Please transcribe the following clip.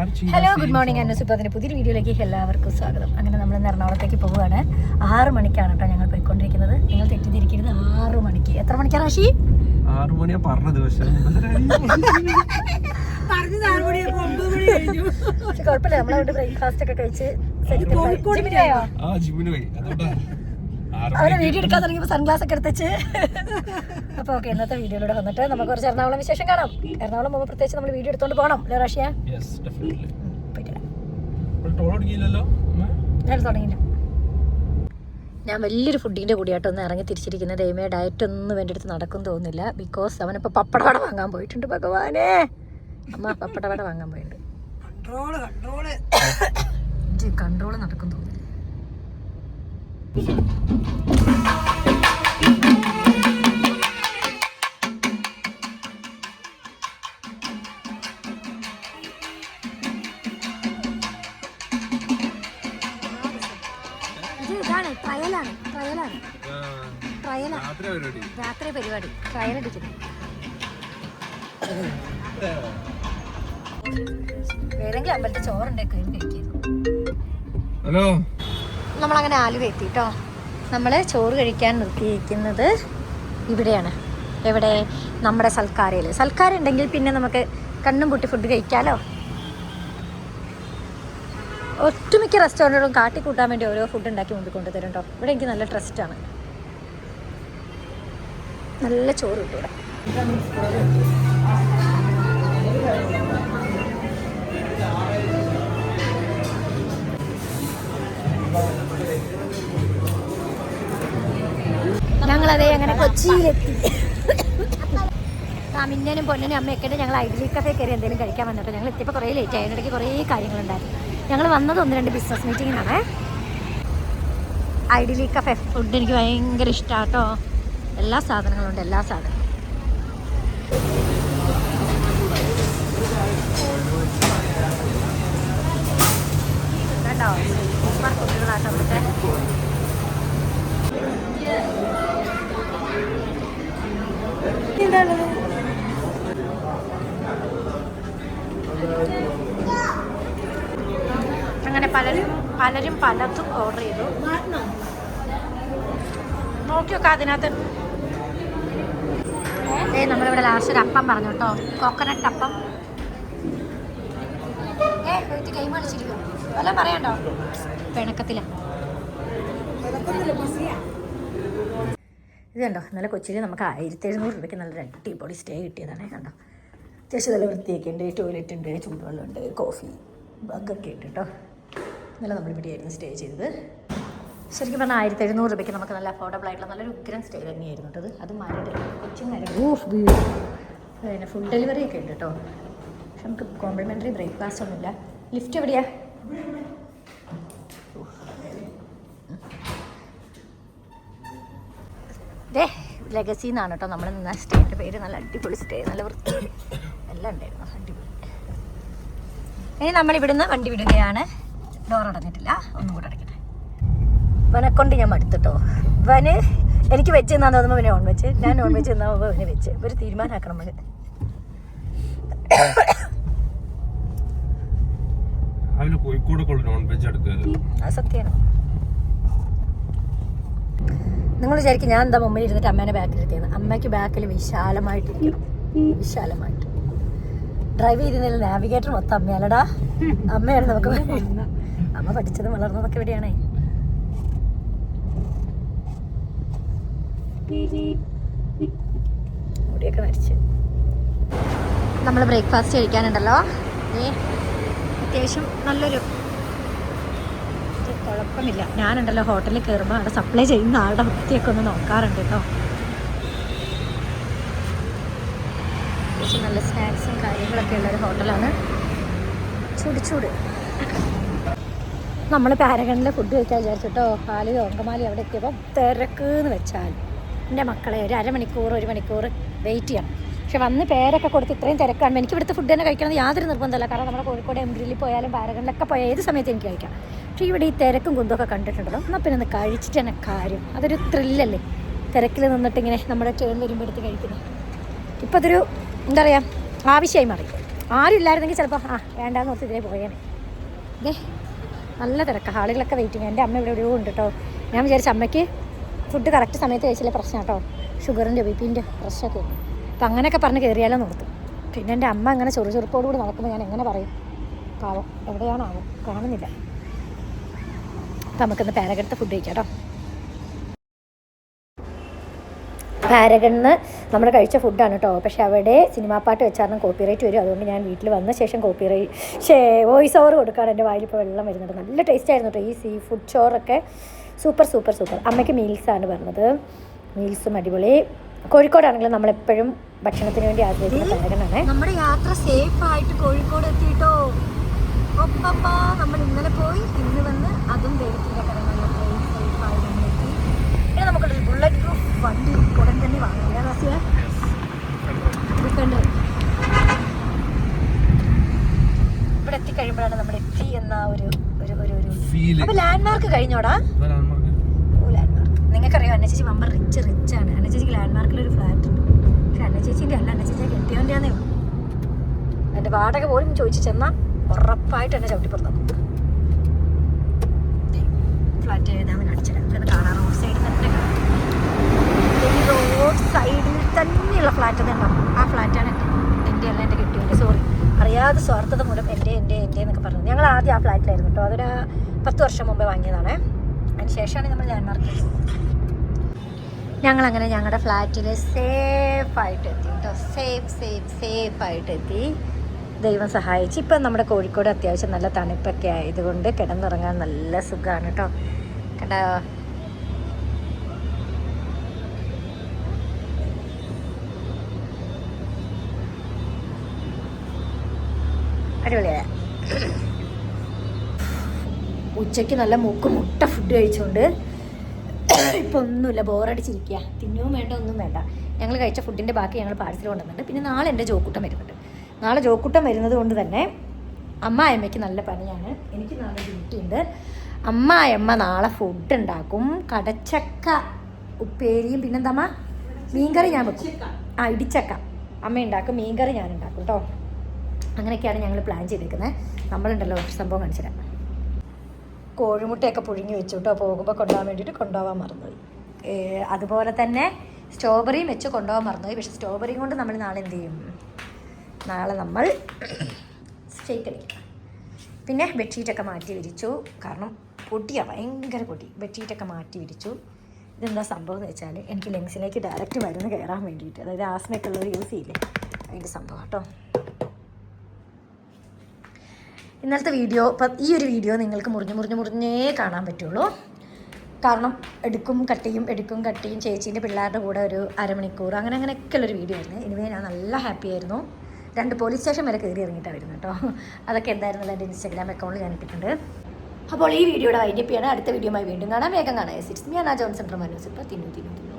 Hello good morning Anna സുപ്രതിന്റെ പുതിയൊരു വീഡിയോയിലേക്ക് എല്ലാവർക്കും സ്വാഗതം. അങ്ങനെ നമ്മൾ ഇന്ന് എറണാകുളത്തേക്ക് പോവുകയാണ് ആറ് മണിക്കാണ് കേട്ടോ ഞങ്ങൾ പോയിക്കൊണ്ടിരിക്കുന്നത്. നിങ്ങൾ തെറ്റിദ്ധരിക്കരുത്. ആറ് മണിക്ക്. എത്ര മണിക്കാണ് റാഷി? ആറു മണിയാ പറഞ്ഞത് ദിവസം പക്ഷെ കുഴപ്പമില്ല. നമ്മളവിടെ ബ്രേക്ക്ഫാസ്റ്റ് ഒക്കെ കഴിച്ച്. ജിമ്മിന് പോയോ? ആ അവരെ വീഡിയോ എടുക്കാൻ തുടങ്ങിയപ്പോൾ സൺഗ്ലാസ് ഒക്കെ അപ്പോൾ ഓക്കെ ഇന്നത്തെ വീഡിയോയിലൂടെ വന്നിട്ട് നമുക്ക് കുറച്ച് എറണാകുളം വിശേഷം കാണാം. എറണാകുളം പോകുമ്പോൾ പ്രത്യേകിച്ച് നമ്മൾ വീഡിയോ എടുത്തോണ്ട് പോകണം അല്ലേ റഷ്യ? ഞാൻ തുടങ്ങിയില്ല. ഞാൻ വലിയൊരു ഫുഡിന്റെ കൂടിയായിട്ട് ഒന്ന് ഇറങ്ങി തിരിച്ചിരിക്കുന്ന. ദൈവമേ ഡയറ്റ് ഒന്നും വേണ്ടി അടുത്ത് നടക്കും തോന്നുന്നില്ല. ബിക്കോസ് അവനിപ്പോൾ പപ്പടവട വാങ്ങാൻ പോയിട്ടുണ്ട് ഭഗവാനെ. അമ്മ പപ്പടവട വാങ്ങാൻ പോയിട്ടുണ്ട്. കൺട്രോൾ നടക്കും തോന്നുന്നില്ല. ഇതാണ് ട്രയലാണ് ട്രയലാണ്. ട്രയലാണ് രാത്രി പരിപാടി. ട്രയൽ അടിക്കുന്നു ഏതെങ്കിലും അമ്പലത്തിൽ ചോറുണ്ടാക്കി ഹലോ. നമ്മളങ്ങനെ ആലുവ എത്തി കേട്ടോ നമ്മൾ ചോറ് കഴിക്കാൻ നിർത്തിയിരിക്കുന്നത് ഇവിടെയാണ്. എവിടെ? നമ്മുടെ സൽക്കാരയിൽ സൽക്കാരം ഉണ്ടെങ്കിൽ പിന്നെ നമുക്ക് കണ്ണും പൊട്ടി ഫുഡ് കഴിക്കാമല്ലോ ഒട്ടുമിക്ക റെസ്റ്റോറന്റുകളും കാട്ടിക്കൂട്ടാൻ വേണ്ടി ഓരോ ഫുഡ് ഉണ്ടാക്കി മുമ്പിൽ കൊണ്ടുതരും കേട്ടോ ഇവിടെ എനിക്ക് നല്ല ട്രസ്റ്റാണ് നല്ല ചോറ് കിട്ടും ഇവിടെ ഞങ്ങളതേ അങ്ങനെ കൊച്ചിയിലെത്തി. ആ മിന്നനും പൊന്നനും അമ്മയൊക്കെ ഞങ്ങൾ ഐഡിലി കഫേ കയറി എന്തെങ്കിലും കഴിക്കാൻ വന്നിട്ട് ഞങ്ങൾ എത്തിയപ്പോൾ കുറേ ലേറ്റ് ആയി. അതിനിടയ്ക്ക് കുറേ കാര്യങ്ങളുണ്ടായിരുന്നു. ഞങ്ങൾ വന്നത് ഒന്ന് രണ്ട് ബിസിനസ് മീറ്റിങ്ങിനാണ് ഐഡിലി കഫേ ഫുഡ് എനിക്ക് ഭയങ്കര ഇഷ്ടമാണ് കേട്ടോ എല്ലാ സാധനങ്ങളും ഉണ്ട് എല്ലാ സാധനവും കേട്ടോ കുട്ടികളാട്ടോ പലരും പലതും ഓർഡർ ചെയ്തു. നോക്കിയൊക്കെ നോക്കാം അതിനകത്ത്. ഏ നമ്മളിവിടെ ലാസ്റ്റ് ഒരു അപ്പം പറഞ്ഞു കേട്ടോ കോക്കനട്ട് അപ്പം. ഏ വീട്ടിൽ ഗെയിം പറയണ്ടോ? പിണക്കത്തില. ഇത് കണ്ടോ? ഇന്നലെ കൊച്ചിയിൽ നമുക്ക് ആയിരത്തി എഴുന്നൂറ് രൂപയ്ക്ക് നല്ല രണ്ടി അടിപൊളി സ്റ്റേ കിട്ടിയതാണ്. കണ്ടോ? അത്യാവശ്യം നല്ല വൃത്തിയൊക്കെ ഉണ്ട് ടോയ്ലറ്റ് ഉണ്ട് ചൂടുവെള്ളമുണ്ട് കോഫി ബഗ്ഗൊക്കെ ഉണ്ട് കേട്ടോ ഇന്നലെ ആയിരുന്നു സ്റ്റേ ചെയ്തത്. ശരിക്കും പറഞ്ഞാൽ ആയിരത്തി എഴുന്നൂറ് രൂപയ്ക്ക് നമുക്ക് നല്ല അഫോർഡബിൾ ആയിട്ടുള്ള നല്ലൊരു ഉഗ്രം സ്റ്റേ തന്നെയായിരുന്നു കേട്ടത് അത് മരട് കൊച്ചിൻ മരട് ഊഫ് വീട് പിന്നെ ഫുഡ് ഡെലിവറി ഒക്കെ ഉണ്ട് കേട്ടോ. പക്ഷെ നമുക്ക് കോംപ്ലിമെന്ററി ബ്രേക്ക്ഫാസ്റ്റ് ഒന്നുമില്ല. ലിഫ്റ്റ് എവിടെയാ? ദേ ലെഗസി എന്നാണ് കേട്ടോ നമ്മൾ നിന്ന സ്റ്റേന്റെ പേര്. നല്ല അടിപൊളി സ്റ്റേ നല്ല വൃത്തി. എല്ലാം ഉണ്ടായിരുന്നു അടിപൊളി. ഇനി നമ്മൾ ഇവിടുന്ന് വണ്ടി വിടുകയാണ്. ഡോർ അടഞ്ഞിട്ടില്ല. ഒന്നും കൂടെ അടയ്ക്കട്ടെ. വനക്കൊണ്ട് കൊണ്ട് ഞാൻ മടുത്തിട്ടോ. ഇവന് എനിക്ക് വെച്ച് തന്നാന്ന് തോന്നുമ്പോൾ പിന്നെ നോൺ വെച്ച്. ഞാൻ നോൺ വെച്ച് തന്നാകുമ്പോൾ പിന്നെ വെച്ച്. ഒരു തീരുമാനമാക്കണം നമ്മൾ രാവിലെ കോഴിക്കോടൊക്കെ ഉള്ള നോൺ വെജ് എടുക്കുക അത് സത്യമാണ്. നിങ്ങൾ വിചാരിക്കും ഞാൻ എന്താ മുമ്പിൽ ഇരുന്നിട്ട് അമ്മേനെ ബാക്കിൽ ഇരുത്തിയത് അമ്മയ്ക്ക് ബാക്കിൽ വിശാലമായിട്ടിരിക്കണം. വിശാലമായിട്ട്. ഡ്രൈവ് ചെയ്തിരുന്നില്ല നാവിഗേറ്റർ മൊത്തം അമ്മയല്ലടാ. അമ്മയാണ് നമുക്ക് അമ്മ പഠിച്ചതും വളർന്നതൊക്കെ എവിടെയാണേ മുടിയൊക്കെ മരിച്ചു നമ്മൾ ബ്രേക്ക്ഫാസ്റ്റ് കഴിക്കാനുണ്ടല്ലോ. അത്യാവശ്യം നല്ലൊരു കുഴപ്പമില്ല. ഞാനുണ്ടല്ലോ ഹോട്ടലിൽ കയറുമ്പോൾ അവിടെ സപ്ലൈ ചെയ്യുന്ന ആളുടെ വൃത്തിയൊക്കെ ഒന്ന് നോക്കാറുണ്ട് കേട്ടോ. അത്യാവശ്യം നല്ല സ്നാക്സും കാര്യങ്ങളൊക്കെ ഉള്ളൊരു ഹോട്ടലാണ്. ചൂട് ചൂട്. നമ്മൾ പാരഗണിലെ ഫുഡ് കഴിക്കാൻ വിചാരിച്ചിട്ടോ? പാൽ ഓങ്കമാലി അവിടെ എത്തിയപ്പോൾ തിരക്ക് എന്ന് വെച്ചാൽ എന്റെ മക്കളെ ഒരു അരമണിക്കൂർ ഒരു മണിക്കൂർ വെയിറ്റ് ചെയ്യണം. പക്ഷെ വന്ന് പേരൊക്കെ കൊടുത്ത് ഇത്രയും തിരക്കാണ്. എനിക്ക് ഇവിടുത്തെ ഫുഡ് തന്നെ കഴിക്കണമെന്ന് യാതൊരു നിർബന്ധമല്ല. കാരണം നമ്മുടെ കോഴിക്കോട് എംബ്രിയിൽ പോയാലും പാരഗണിലൊക്കെ പോയാൽ ഏത് സമയത്ത് എനിക്ക് കഴിക്കാം. പക്ഷേ ഇവിടെ ഈ തിരക്കും കുന്തൊക്കെ കണ്ടിട്ടുണ്ടല്ലോ? എന്നാൽ പിന്നെ ഒന്ന് കഴിച്ചിട്ട് തന്നെ കാര്യം. അതൊരു ത്രില്ലല്ലേ തിരക്കിൽ നിന്നിട്ട് ഇങ്ങനെ നമ്മുടെ ടേൺ വരുമ്പോൾ എടുത്ത് കഴിക്കുന്നത്. ഇപ്പം അതൊരു എന്താ പറയുക ആവശ്യമായി മാറി. ആരും ഇല്ലായിരുന്നെങ്കിൽ ചിലപ്പോൾ ആ വേണ്ടാന്ന് ഓർത്ത് ഇതിലേ പോയേനെ. ദേ നല്ല തിരക്കാണ് ആളുകളൊക്കെ വെയിറ്റിംഗ് എന്റെ അമ്മ ഇവിടെ എവിടെയോ ഉണ്ട് കേട്ടോ ഞാൻ വിചാരിച്ച അമ്മയ്ക്ക് ഫുഡ് കറക്റ്റ് സമയത്ത് കഴിച്ചില്ല പ്രശ്നം കേട്ടോ ഷുഗറിന്റെ ബി പിന്റെ പ്രശ്നമൊക്കെ ഉണ്ട് അപ്പം അങ്ങനെയൊക്കെ പറഞ്ഞ് കയറിയാലോ നിർത്തും പിന്നെ എന്റെ അമ്മ അങ്ങനെ ചെറു ചെറുപ്പോടുകൂടി നടക്കുമ്പോൾ ഞാൻ എങ്ങനെ പറയും? പാവം. എവിടെയാണാവോ? കാണുന്നില്ല. അപ്പം നമുക്കിന്ന് പേരകെടുത്ത് ഫുഡ് കഴിക്കാം കേട്ടോ പാരഗണിന്ന് നമ്മൾ കഴിച്ച ഫുഡാണ് കേട്ടോ പക്ഷെ അവിടെ സിനിമാ പാട്ട് വെച്ചാൽ കോപ്പിറൈറ്റ് വരും അതുകൊണ്ട് ഞാൻ വീട്ടിൽ വന്ന ശേഷം കോപ്പിറൈറ്റ് വോയിസ് ഓവർ കൊടുക്കാണ് എന്റെ വായിൽ ഇപ്പോൾ വെള്ളം വരുന്നുണ്ട്. നല്ല ടേസ്റ്റ് ആയിരുന്നു കേട്ടോ ഈ സീ ഫുഡ് ചോറൊക്കെ. സൂപ്പർ സൂപ്പർ സൂപ്പർ അമ്മയ്ക്ക് മീൽസാണ് പറഞ്ഞത്. മീൽസും അടിപൊളി. കോഴിക്കോടാണെങ്കിലും നമ്മളെപ്പോഴും ഭക്ഷണത്തിന് വേണ്ടി ആഗ്രഹിക്കുന്ന പാരഗണാണ് നമ്മുടെ യാത്ര സേഫ് ആയിട്ട് കോഴിക്കോട് എത്തിയിട്ടോ? നമ്മൾ ഇന്നലെ പോയി ഇന്ന് വന്ന് അതും ദൈവത്തിന്റെ കരങ്ങളിലൊക്കെ സേഫ് ആയി നമ്മൾ എത്തി ഇനി നമുക്കൊരു ബുള്ളറ്റ് പ്രൂഫ് വണ്ടി ഉടൻ തന്നെ വാങ്ങാം ഞാൻ റാസിയ ഇതൊക്കെ ഉണ്ട് ഇവിടെ എത്തിക്കഴിയുമ്പോഴാണ് നമ്മൾ എത്തി എന്ന ഒരു ഒരു ഫീൽ അപ്പൊ ലാൻഡ്മാർക്ക് കഴിഞ്ഞോടാ? ഓ ലാൻഡ്മാർക്ക് നിങ്ങൾക്കറിയാം അന്ന ചേച്ചി വമ്പർ റിച്ച് റിച്ച് ആണ്. അന്ന ചേച്ചിക്ക് ലാൻഡ്മാർക്കിൽ ഒരു ഫ്ലാറ്റ് ഉണ്ട്. പക്ഷെ അന്ന ചേച്ചിന്റെ അല്ല അന്ന ചേച്ചിയെ കെട്ടിയവന്റെ ആണേ വാടക പോലും ചോദിച്ചു ചെന്നാൽ ഉറപ്പായിട്ട് എന്നെ ചവിട്ടിപ്പുറത്താക്കും ഫ്ലാറ്റ് ഏതാന്ന് കാണിച്ചില്ല നമുക്കത് കാണാം. റോഡ് സൈഡിൽ തന്നെ ഈ റോഡ് സൈഡിൽ തന്നെയുള്ള ഫ്ലാറ്റ് തന്നെ ആ ഫ്ലാറ്റാണ് എന്റെ അല്ല എന്റെ കെട്ടിയുണ്ട് സോറി അറിയാതെ സ്വാർത്ഥത മൂലം എന്റെ എന്റെ എന്റെ എന്നൊക്കെ പറഞ്ഞു ഞങ്ങൾ ആദ്യം ആ ഫ്ലാറ്റിലായിരുന്നു കേട്ടോ. അതൊരു പത്ത് വർഷം മുമ്പേ വാങ്ങിയതാണ്. അതിന് ശേഷമാണ് നമ്മൾ ലാൻഡ്മാർക്ക് ഞങ്ങൾ അങ്ങനെ ഞങ്ങളുടെ ഫ്ലാറ്റിൽ സേഫ് ആയിട്ട് എത്തി കേട്ടോ. സേഫ് സേഫ് സേഫ് ആയിട്ട് എത്തി. ദൈവം സഹായിച്ച്. ഇപ്പം നമ്മുടെ കോഴിക്കോട് അത്യാവശ്യം നല്ല തണുപ്പൊക്കെ ആയതുകൊണ്ട് കിടന്നുറങ്ങാൻ നല്ല സുഖമാണ് കേട്ടോ. കേട്ടോ അടിപൊളിയായ ഉച്ചയ്ക്ക് നല്ല മൂക്ക് മുട്ട ഫുഡ് കഴിച്ചുകൊണ്ട് ഇപ്പൊ ഒന്നുമില്ല ബോറടിച്ചിരിക്കുക തിന്നുവും വേണ്ട ഒന്നും വേണ്ട. ഞങ്ങൾ കഴിച്ച ഫുഡിന്റെ ബാക്കി ഞങ്ങൾ പാഴ്സൽ കൊണ്ടുവന്നിട്ടുണ്ട്. പിന്നെ നാളെ എന്റെ ജോക്കൂട്ടം വരുന്നുണ്ട്. നാളെ ജോക്കൂട്ടം വരുന്നത് കൊണ്ട് തന്നെ അമ്മായമ്മയ്ക്ക് നല്ല പണിയാണ്. എനിക്ക് നാളെ ഡ്യൂട്ടി ഉണ്ട്. അമ്മായമ്മ നാളെ ഫുഡ് ഉണ്ടാക്കും. കടച്ചക്ക ഉപ്പേരിയും പിന്നെന്താ മീൻകറി ഞാൻ വെക്കും. ആ ഇടിച്ചക്ക. അമ്മ ഉണ്ടാക്കും മീൻകറി ഞാൻ ഉണ്ടാക്കും കേട്ടോ. അങ്ങനെയൊക്കെയാണ് ഞങ്ങൾ പ്ലാൻ ചെയ്തിരിക്കുന്നത് നമ്മളുണ്ടല്ലോ സംഭവം കാണിച്ചുതരാം. കോഴിമുട്ടയൊക്കെ പുഴുങ്ങി വെച്ചു കേട്ടോ പോകുമ്പോൾ കൊണ്ടുപോകാൻ വേണ്ടിയിട്ട് കൊണ്ടുപോകാൻ മറന്നുപോയി. അതുപോലെ തന്നെ സ്ട്രോബെറിയും വെച്ച് കൊണ്ടുപോകാൻ മറന്നുപോയി. പക്ഷേ സ്ട്രോബെറിയും കൊണ്ട് നമ്മൾ നാളെ എന്ത് ചെയ്യും? നാളെ നമ്മൾ സ്റ്റേക്ക് അടിക്കണം പിന്നെ ബെഡ്ഷീറ്റൊക്കെ മാറ്റി വിരിച്ചു. കാരണം പൊടിയാണ് ഭയങ്കര പൊടി. ബെഡ്ഷീറ്റൊക്കെ മാറ്റി വിരിച്ചു. ഇതെന്താ സംഭവം എന്ന് വെച്ചാൽ എനിക്ക് ലെങ്സിലേക്ക് ഡയറക്റ്റ് മരുന്ന് കയറാൻ വേണ്ടിയിട്ട് അതായത് ആസ്മയൊക്കെ ഉള്ളവർ യൂസ് ചെയ്യില്ലേ? അതിന്റെ സംഭവം കേട്ടോ. ഇന്നലത്തെ വീഡിയോ ഇപ്പം ഈ ഒരു വീഡിയോ നിങ്ങൾക്ക് മുറിഞ്ഞ് മുറിഞ്ഞ് മുറിഞ്ഞേ കാണാൻ പറ്റുള്ളൂ. കാരണം എടുക്കും കട്ടിയും എടുക്കും കട്ടിയും ചേച്ചീന്റെ പിള്ളേരുടെ കൂടെ ഒരു അരമണിക്കൂർ അങ്ങനെ അങ്ങനെയൊക്കെ ഉള്ളൊരു വീഡിയോ ആയിരുന്നു. ഇനിവേ ഞാൻ നല്ല ഹാപ്പി ആയിരുന്നു. രണ്ട് പോലീസ് സ്റ്റേഷൻ വരെ കയറി ഇറങ്ങിയിട്ടാണ് വരുന്നത് കേട്ടോ അതൊക്കെ എന്തായിരുന്നല്ലോ എന്റെ ഇൻസ്റ്റാഗ്രാം അക്കൗണ്ടിൽ ഞാൻ ഇട്ടിട്ടുണ്ട്. അപ്പോൾ ഈ വീഡിയോയുടെ വൈൻഡപ്പ് ചെയ്യണം. അടുത്ത വീഡിയോയുമായി വീണ്ടും കാണാം. വേഗം കാണാം. It's me uh Johnson from Manos ഇപ്പോൾ തിന്നു തിന്നു തിന്നു.